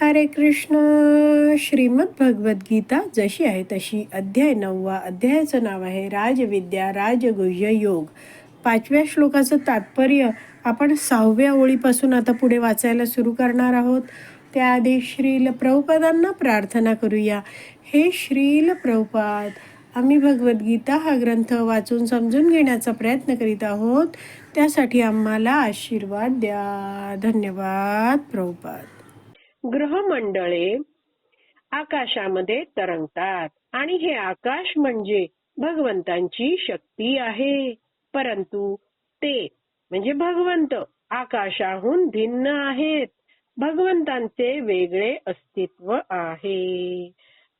हरे कृष्ण. श्रीमद भगवद्गीता जशी आहे तशी अध्याय नववा अध्यायाचं नाव आहे राजविद्या राजगुह्य योग. पाचव्या श्लोकाचं तात्पर्य आपण सहाव्या ओळीपासून आता पुढे वाचायला सुरू करणार आहोत. त्याआधी श्रील प्रभुपादांना प्रार्थना करूया. हे श्रील प्रभुपाद आम्ही भगवद्गीता हा ग्रंथ वाचून समजून घेण्याचा प्रयत्न करीत आहोत. त्यासाठी आम्हाला आशीर्वाद द्या. धन्यवाद प्रभुपाद. ग्रहमंडळे आकाशामध्ये तरंगतात. आणि हे आकाश म्हणजे भगवंतांची शक्ती आहे. परंतु ते म्हणजे भगवंत आकाशाहून भिन्न आहेत. भगवंतांचे वेगळे अस्तित्व आहे.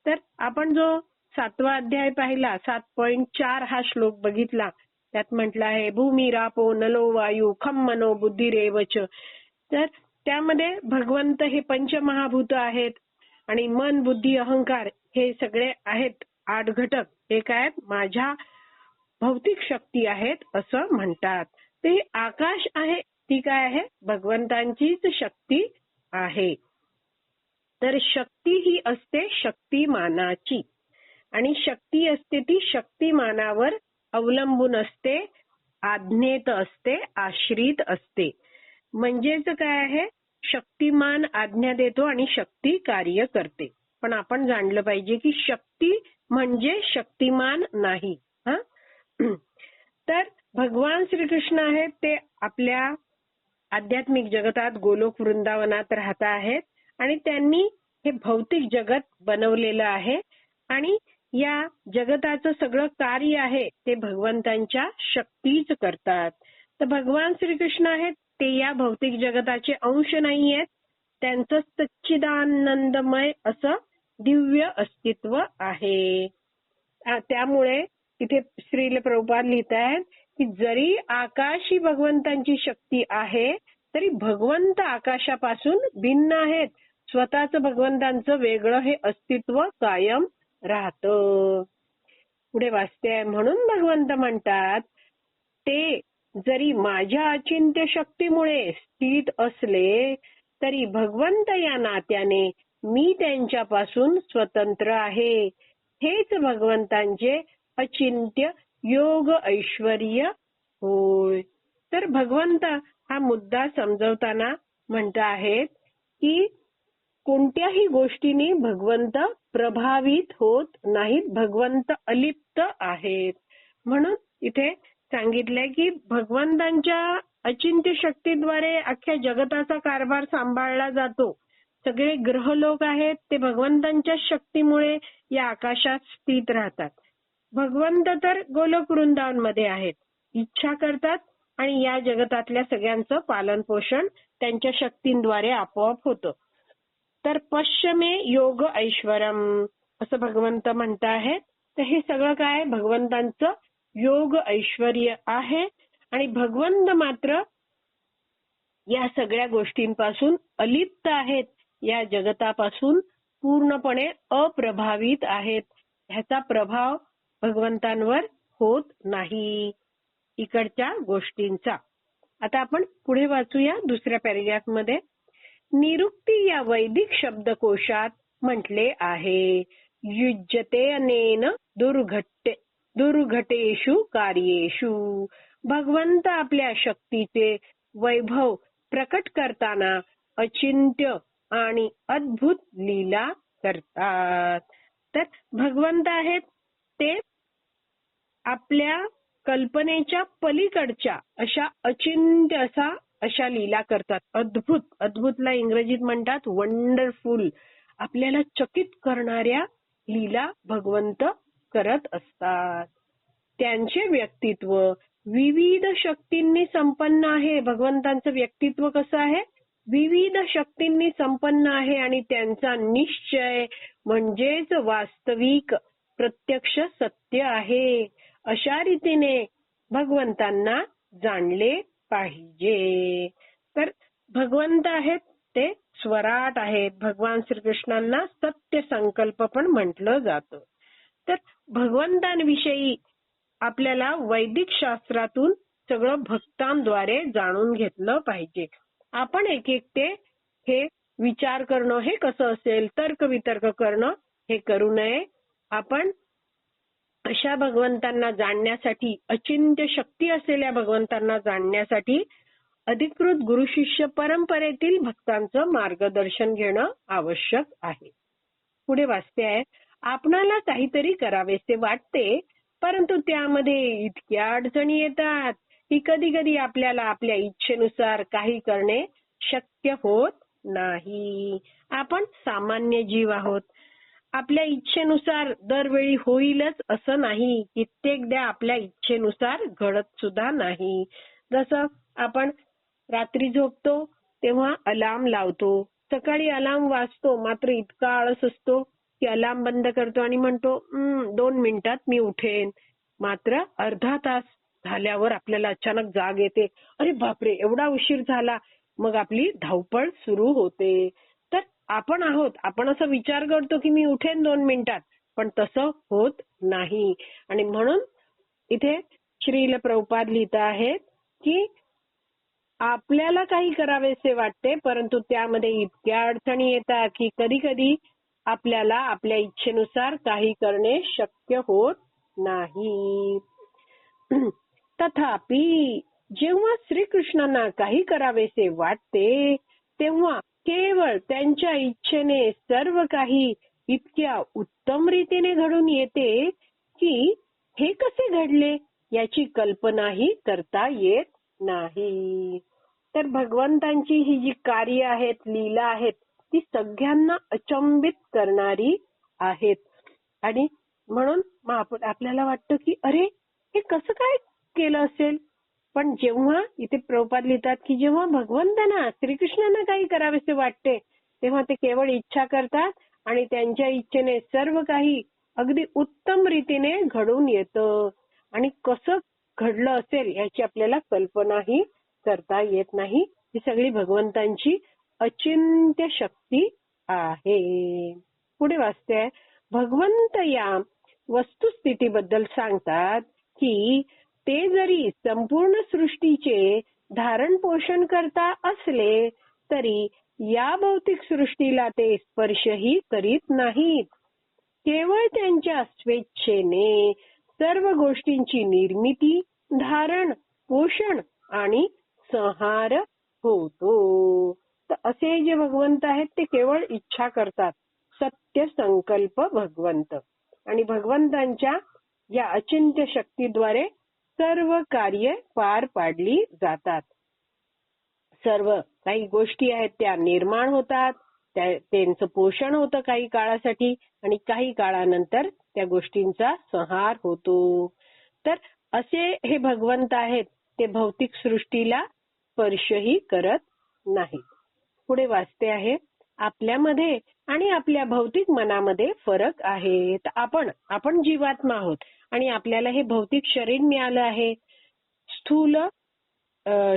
तर आपण जो सातवा अध्याय पाहिला सात पॉइंट चार हा श्लोक बघितला. त्यात म्हटलं आहे भूमी रापो नलो वायू खम मनो बुद्धिरेवच. तर त्यामध्ये भगवंत हे पंचमहाभूत आहेत आणि मन बुद्धी अहंकार हे सगळे आहेत आठ घटक. हे काय? माझ्या भौतिक शक्ती आहेत असं म्हणतात. ते आकाश आहे ती काय आहे? भगवंतांचीच शक्ती आहे. तर शक्ती ही असते शक्तिमानाची. आणि शक्ती असते ती शक्तिमानावर अवलंबून असते आज्ञेत असते आश्रित असते. म्हणजेच काय आहे? शक्तिमान आज्ञा देतो आणि शक्ती कार्य करते. पण आपण जाणलं पाहिजे की शक्ती म्हणजे शक्तिमान नाही. हा? तर भगवान श्रीकृष्ण आहेत ते आपल्या आध्यात्मिक जगतात गोलोक वृंदावनात राहत आहेत आणि त्यांनी हे भौतिक जगत बनवलेलं आहे आणि या जगताचं सगळं कार्य आहे ते भगवंतांच्या शक्तीच करतात. तर भगवान श्रीकृष्ण आहेत ते या भौतिक जगताचे अंश नाही आहेत त्यांचं सच्चिदानंदमय असं दिव्य अस्तित्व आहे. त्यामुळे इथे श्रील प्रभुपाद लिहित आहेत की जरी आकाश ही भगवंतांची शक्ती आहे तरी भगवंत आकाशापासून भिन्न आहेत. स्वतःच भगवंतांचं वेगळं हे अस्तित्व कायम राहतं. पुढे वाचते म्हणून भगवंत म्हणतात ते जरी माझ्या अचिंत्य शक्तीमुळे स्थित असले तरी भगवंत या नात्याने मी त्यांच्यापासून स्वतंत्र आहे. हेच भगवंतांचे अचिंत्य योग ऐश्वर होय. तर भगवंत हा मुद्दा समजवताना म्हणत आहेत की कोणत्याही गोष्टीने भगवंत प्रभावित होत नाहीत भगवंत अलिप्त आहेत. म्हणून इथे सांगितलंय की भगवंतांच्या अचिंत्य शक्तीद्वारे अख्ख्या जगताचा कारभार सांभाळला जातो. सगळे ग्रह लोक आहेत ते भगवंतांच्या शक्तीमुळे या आकाशात स्थित राहतात. भगवंत तर गोलक वृंदावनमध्ये आहेत. इच्छा करतात आणि या जगतातल्या सगळ्यांचं पालन पोषण त्यांच्या शक्तींद्वारे आपोआप होतं. तर पश्चिमे योग ऐश्वरम असं भगवंत म्हणत आहेत. तर हे सगळं काय? भगवंतांचं योग ऐश्वर आहे. आणि भगवंत मात्र या सगळ्या गोष्टींपासून अलिप्त आहेत. या जगतापासून पूर्णपणे अप्रभावित आहेत. ह्याचा प्रभाव भगवंतांवर होत नाही. इकडच्या गोष्टींचा. आता आपण पुढे वाचूया दुसऱ्या पॅरेग्राफमध्ये. निरुक्ती या वैदिक शब्दकोशात म्हटले आहे. युज्यते अनेन दुर्घट्टे दुर्घटेशु कार्येशु भगवंत आपल्या शक्तीचे वैभव प्रकट करताना अचिंत्य आणि अद्भुत लीला करतात। तर भगवंत आहेत ते आपल्या कल्पनेच्या पलीकडच्या अशा अचिंत्य असा अशा लीला करतात। अद्भुत अद्भुतला इंग्रजीत म्हणतात वंडरफुल आपल्याला चकित करणाऱ्या लीला भगवंत करत असतात. त्यांचे व्यक्तित्व विविध शक्तींनी संपन्न आहे. भगवंतांचं व्यक्तित्व कसं आहे? विविध शक्तींनी संपन्न आहे आणि त्यांचा निश्चय म्हणजेच वास्तविक प्रत्यक्ष सत्य आहे. अशा रीतीने भगवंतांना जाणले पाहिजे. तर भगवंत आहेत ते स्वराट आहेत. भगवान श्रीकृष्णांना सत्य संकल्प पण म्हटलं जातं. तर भगवंतांविषयी आपल्याला वैदिक शास्त्रातून सगळं भक्तांद्वारे जाणून घेतलं पाहिजे. आपण एक एक ते हे विचार करणं हे कसं असेल तर्क वितर्क करणं हे करू नये. आपण अशा भगवंतांना जाणण्यासाठी अचिंत्य शक्ती असलेल्या भगवंतांना जाणण्यासाठी अधिकृत गुरु शिष्य परंपरेतील भक्तांचं मार्गदर्शन घेणं आवश्यक आहे. पुढे वाचते आहे. आपणाला काहीतरी करावेसे वाटते परंतु त्यामध्ये इतक्या अडचणी येतात की कधी कधी आपल्याला आपल्या इच्छेनुसार काही करणे शक्य होत नाही. आपण सामान्य जीव आहोत. आपल्या इच्छेनुसार दरवेळी होईलच असं नाही. कित्येकदा आपल्या इच्छेनुसार घडत सुद्धा नाही. जसं आपण रात्री झोपतो तेव्हा अलार्म लावतो. सकाळी अलार्म वाजतो मात्र इतका आळस असतो की अलार्म बंद करतो आणि म्हणतो दोन मिनिटात मी उठेन. मात्र अर्धा तास झाल्यावर आपल्याला अचानक जाग येते. अरे बापरे एवढा उशीर झाला. मग आपली धावपळ सुरू होते. तर आपण आहोत. आपण असं विचार करतो की मी उठेन दोन मिनिटात पण तसं होत नाही. आणि म्हणून इथे श्रील प्रभुपाद लिहित आहेत की आपल्याला काही करावेसे वाटते परंतु त्यामध्ये इतक्या अडचणी येतात की कधी कधी आपल्याला आपल्या इच्छेनुसार काही करणे शक्य होत नाही. तथापि जेव्हा श्रीकृष्णांना काही करावेसे वाटते तेव्हा केवळ त्यांच्या इच्छेने सर्व काही इतक्या उत्तम रीतीने घडून येते की हे कसे घडले याची कल्पनाही करता येत नाही. तर भगवंतांची ही जी कार्य आहेत लीला आहेत ती सगळ्यांना अचंबित करणारी आहेत. आणि म्हणून मग आपण आपल्याला वाटतं की अरे हे कसं काय केलं असेल? पण जेव्हा इथे प्रभुपाद लिहितात की जेव्हा भगवंतांना श्रीकृष्णांना काही करावेसे वाटते तेव्हा ते केवळ इच्छा करतात आणि त्यांच्या इच्छेने सर्व काही अगदी उत्तम रीतीने घडून येतं. आणि कसं घडलं असेल याची आपल्याला कल्पनाही करता येत नाही. ही सगळी भगवंतांची अचिंत्य शक्ती आहे. पुढे वाचते भगवंत या वस्तुस्थितीबद्दल सांगतात की ते जरी संपूर्ण सृष्टीचे धारण पोषण करता असले तरी या भौतिक सृष्टीला ते स्पर्शही करीत नाहीत. केवळ त्यांच्या स्वेच्छेने सर्व गोष्टींची निर्मिती धारण पोषण आणि संहार होतो. असे जे भगवंत आहेत ते केवळ इच्छा करतात. सत्य संकल्प भगवंत. आणि भगवंतांच्या या अचिंत्य शक्तीद्वारे सर्व कार्य पार पाडली जातात. सर्व काही गोष्टी आहेत त्या निर्माण होतात. त्यांचं पोषण होतं काही काळासाठी आणि काही काळानंतर त्या गोष्टींचा संहार होतो. तर असे हे भगवंत आहेत ते भौतिक सृष्टीला स्पर्शही करत नाहीत. पुढे वाचते आहे. आपल्यामध्ये आणि आपल्या भौतिक मनामध्ये फरक आहे. तर आपण आपण जीवात्मा आहोत आणि आपल्याला हे भौतिक शरीर मिळालं आहे. स्थूल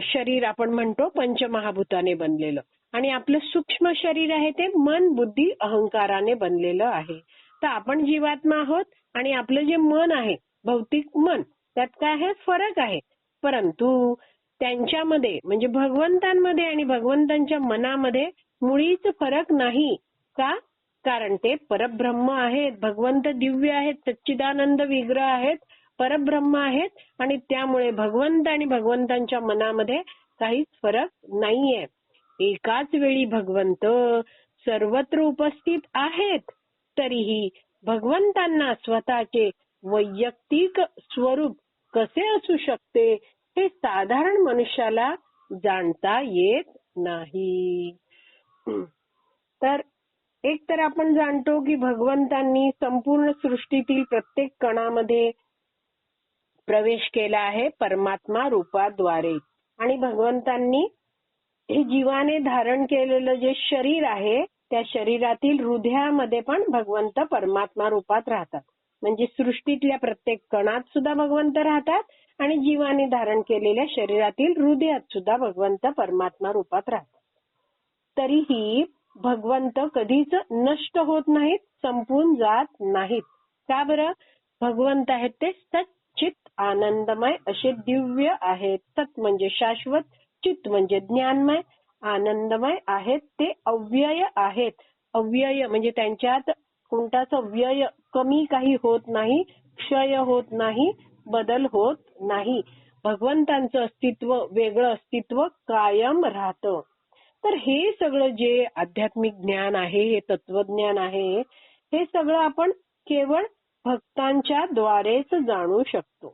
शरीर आपण म्हणतो पंचमहाभूताने बनलेलं. आणि आपलं सूक्ष्म शरीर आहे ते मन बुद्धी अहंकाराने बनलेलं आहे. तर आपण जीवात्मा आहोत आणि आपलं जे मन आहे भौतिक मन त्यात काय आहे? फरक आहे. परंतु त्यांच्यामध्ये म्हणजे भगवंतांमध्ये आणि भगवंतांच्या मनामध्ये मुळीच फरक नाही. का? कारण ते परब्रह्म आहेत. भगवंत दिव्य आहेत सच्चिदानंद विग्रह आहेत परब्रह्म आहेत आणि त्यामुळे भगवंत आणि भगवंतांच्या मनामध्ये काहीच फरक नाहीये. एकाच वेळी भगवंत सर्वत्र उपस्थित आहेत तरीही भगवंतांना स्वतःचे वैयक्तिक स्वरूप कसे असू शकते? हे साधारण मनुष्याला जाणता येत नाही. तर एक तर आपण जाणतो की भगवंतांनी संपूर्ण सृष्टीतील प्रत्येक कणामध्ये प्रवेश केला आहे परमात्मा रूपाद्वारे. आणि भगवंतांनी हे जीवाने धारण केलेलं जे शरीर आहे त्या शरीरातील हृदयामध्ये पण भगवंत परमात्मा रूपात राहतात. म्हणजे सृष्टीतल्या प्रत्येक कणात सुद्धा भगवंत राहतात आणि जीवाने धारण केलेल्या शरीरातील हृदयात सुद्धा भगवंत परमात्मा रूपात राहतात. तरीही भगवंत कधीच नष्ट होत नाहीत संपून जात नाहीत. का बरं? भगवंत आहेत ते सच्चित आनंदमय असे दिव्य आहेत. सत म्हणजे शाश्वत चित म्हणजे ज्ञानमय आनंदमय आहेत ते अव्यय आहेत. अव्यय म्हणजे त्यांच्यात कोणताच व्यय कमी काही होत नाही क्षय होत नाही. बदल होत नाही. भगवंतांचं अस्तित्व वेगळं अस्तित्व कायम राहतं. तर हे सगळं जे आध्यात्मिक ज्ञान आहे हे तत्वज्ञान आहे हे सगळं आपण केवळ भक्तांच्या द्वारेच जाणू शकतो.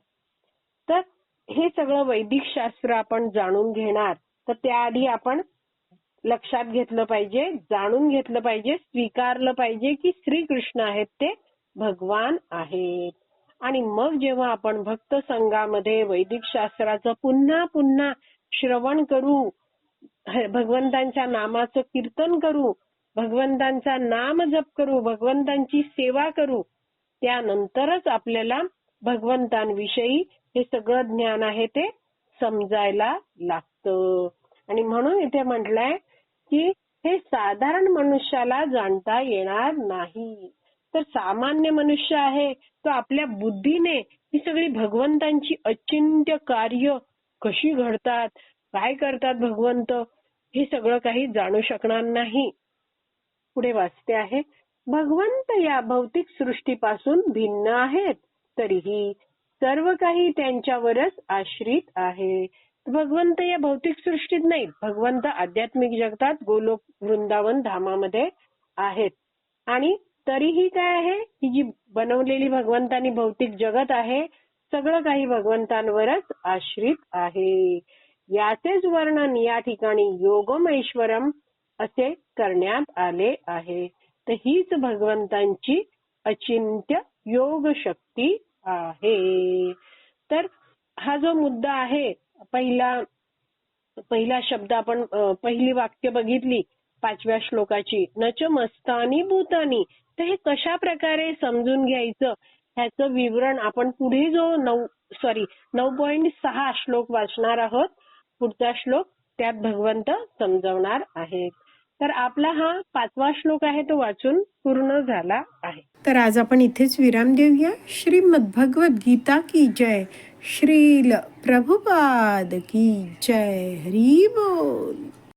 तर हे सगळं वैदिक शास्त्र आपण जाणून घेणार तर त्याआधी आपण लक्षात घेतलं पाहिजे जाणून घेतलं पाहिजे स्वीकारलं पाहिजे की श्रीकृष्ण आहेत ते भगवान आहेत. आणि मग जेव्हा आपण भक्त संघामध्ये वैदिक शास्त्राचं पुन्हा पुन्हा श्रवण करू भगवंतांच्या नामाचं कीर्तन करू भगवंतांचा नाम जप करू भगवंतांची सेवा करू त्यानंतरच आपल्याला भगवंतांविषयी हे सगळं ज्ञान आहे ते समजायला लागतं. आणि म्हणून इथे म्हटलंय की हे साधारण मनुष्याला जाणता येणार नाही. तर सामान्य मनुष्य आहे तो आपल्या बुद्धीने ही सगळी भगवंतांची अचिंत्य कार्य कशी घडतात काय करतात भगवंत हे सगळं काही जाणू शकणार नाही. पुढे वाचते आहे भगवंत या भौतिक सृष्टीपासून भिन्न आहेत तरीही सर्व काही त्यांच्यावरच आश्रित आहे. भगवंत या भौतिक सृष्टीत नाहीत भगवंत आध्यात्मिक जगतात गोलोक वृंदावन धामामध्ये आहेत आणि तरीही काय आहे? ही जी बनवलेली भगवंतानी भौतिक जगत आहे सगळं काही भगवंतांवरच आश्रित आहे. याचेच वर्णन या ठिकाणी योगमैश्वरम असे करण्यात आले आहे. तर हीच भगवंतांची अचिंत्य योग शक्ती आहे. तर हा जो मुद्दा आहे पहिला पहिला शब्द आपण पहिली वाक्य बघितली पाचव्या श्लोकाची. नच मस्तानी भूतानी. तर हे कशा प्रकारे समजून घ्यायचं? ह्याचं विवरण आपण पुढे जो नऊ सॉरी नऊ पॉईंट सहा श्लोक वाचणार आहोत पुढचा श्लोक त्यात भगवंत समजवणार आहेत. तर आपला हा पाचवा श्लोक आहे तो वाचून पूर्ण झाला आहे. तर आज आपण इथेच विराम देऊया. श्रीमद भगवत गीता की जय. श्रील प्रभुपाद की जय. हरी बोल.